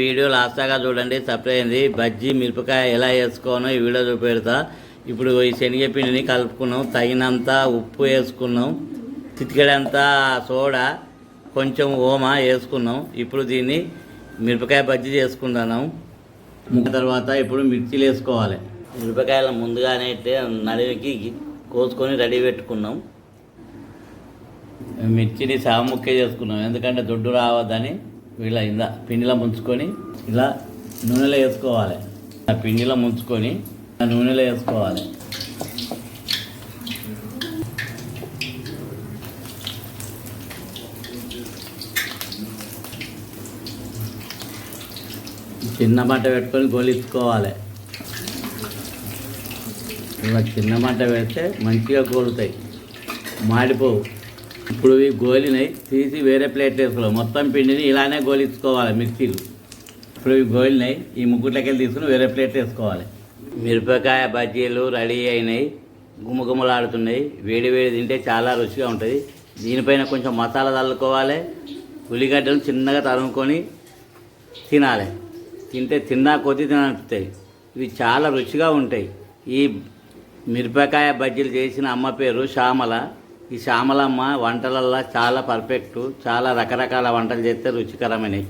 Video లాస్ట్గా చూడండి సపరైంది బజ్జీ మిరపకాయ ఎలా వేసుకోనో ఈ వీడియో చూపెడతా. ఇప్పుడు ఈ శనగపిండిని కలుపుకున్నాం. తగినంత ఉప్పు వేసుకున్నాం. చిటికెడంత సోడా కొంచెం ఓమా వేసుకున్నాం. ఇప్పుడు దీన్ని మిరపకాయ బజ్జీ చేసుకుంటున్నాం తర్వాత ఇప్పుడు మిర్చిలు వేసుకోవాలి. మిరపకాయలు ముందుగానే అయితే నడివికి కోసుకొని రెడీ పెట్టుకున్నాం. మిర్చిని సాముక్కే చేసుకున్నాం. ఎందుకంటే దొడ్డు రావద్దని ఇలా ఇలా పిండిలో ముంచుకొని ఇలా నూనెలో వేసుకోవాలి. ఆ పిండిలో ముంచుకొని ఆ నూనెలో వేసుకోవాలి. చిన్న మంట పెట్టుకొని గోలించుకోవాలి. ఇలా చిన్న మంట పెడితే మంచిగా గోలుతాయి. మాడిపోవు. ఇప్పుడు ఇవి గోలినాయి తీసి వేరే ప్లేట్ వేసుకోవాలి. మొత్తం పిండిని ఇలానే గోలించుకోవాలి మిర్చీలు ఇప్పుడు ఇవి గోలినాయి ఈ ముగ్గుట్లకెళ్ళి తీసుకుని వేరే ప్లేట్ వేసుకోవాలి. మిరపకాయ బజ్జీలు రెడీ అయినాయి. గుమగుమలాడుతున్నాయి. వేడి వేడి తింటే చాలా రుచిగా ఉంటుంది. దీనిపైన కొంచెం మసాలా చల్లుకోవాలి. ఉల్లిగడ్డలు చిన్నగా తరుముకొని తినాలి. తింటే తిన్నా కొద్ది తిననిపిస్తాయి ఇవి చాలా రుచిగా ఉంటాయి. ఈ మిరపకాయ బజ్జీలు చేసిన అమ్మ పేరు శ్యామల. ఈ శ్యామలమ్మ వంటలల్లో చాలా పర్ఫెక్ట్ చాలా రకరకాల వంటలు చేస్తే రుచికరమైనవి